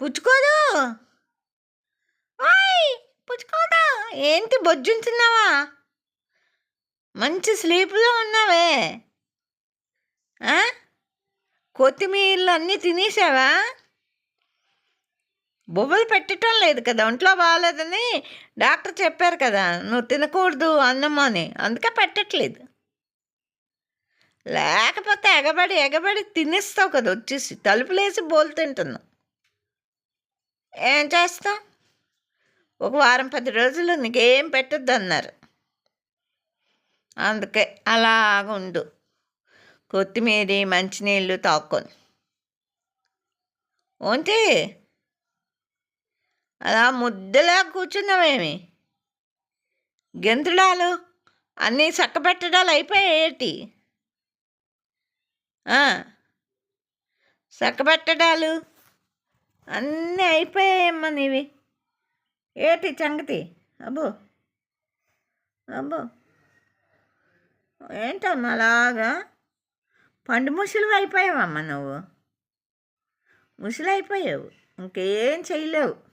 పుచ్చుకోదు. ఓయ్ పుచ్చుకోదా ఏంటి బొజ్జుంటున్నావా? మంచి స్లీప్లో ఉన్నావే. ఆ? కొత్తిమీరలు అన్నీ తినేసావా? బొబ్బలు పెట్టడం లేదు కదా ఒంట్లో బాగాలేదని డాక్టర్ చెప్పారు కదా నువ్వు తినకూడదు అన్నం అని. అందుకే పెట్టట్లేదు. లేకపోతే ఎగబడి ఎగబడి తినేస్తావు కదా వచ్చేసి తలుపులేసి బోలు తింటున్నావు. ఏం చేస్తాం? ఒక వారం పది రోజులు నీకేం పెట్టద్దు అన్నారు అందుకే అలాగ ఉండు కొత్తిమీర మంచినీళ్ళు తాక్కొని. ఓంటి అలా ముద్దలా కూర్చున్నామేమి గెంతుడాలు అన్నీ చక్కబెట్టడాలు అయిపోయేటి చక్కబెట్టడాలు. అన్నీ అయిపోయాయమ్మా నీవి. ఏటి సంగతి? అబ్బో. అబ్బో. ఏంటమ్మా అలాగా? పండు ముసలివి అయిపోయావమ్మా నువ్వు. ముసలి అయిపోయావు. ఇంకేం చేయలేవు.